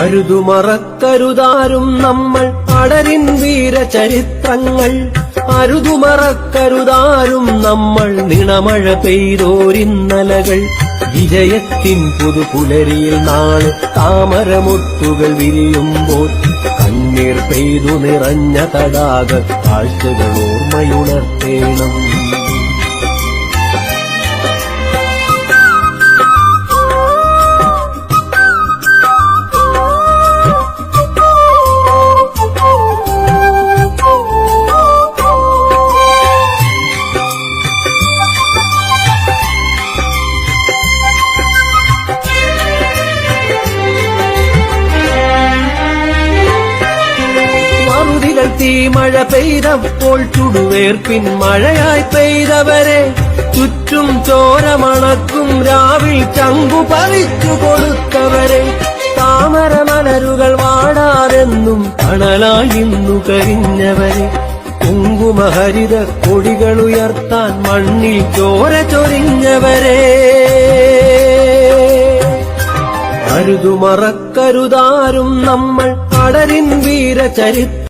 അരുതുമറക്കരുതാരും നമ്മൾ അടരിൻ വീരചരിത്രങ്ങൾ. അരുതുമറക്കരുതാരും നമ്മൾ നിണമഴ പെയ്തോരിന്നലകൾ. വിജയത്തിൻ പുതുപുലരിയിൽ നാളെ താമരമൊട്ടുകൾ വിരിയുമ്പോൾ കണ്ണീർ പെയ്തു നിറഞ്ഞ തടാക കാഴ്ചകൾ ഓർമ്മയുണർത്തേണം. മറുതികൾ തീമഴ പെയ്തപ്പോൾ ചുടുവേർപ്പിൻ മഴയായി പെയ്തവരെ. ചുറ്റും ചോരമണക്കും രാവിൽ ചങ്കു പറിച്ചു കൊടുത്തവരെ. താമര മലരുകൾ വാടാതെന്നും കണലായിന്നു കരിഞ്ഞവരെ. കുങ്കുമഹരിത കൊടികൾ ഉയർത്താൻ മണ്ണിൽ ചോര ചൊരിഞ്ഞവരെ. അരുതുമറക്കരുതാരും നമ്മൾ അടരിൻ വീരചരിത്ര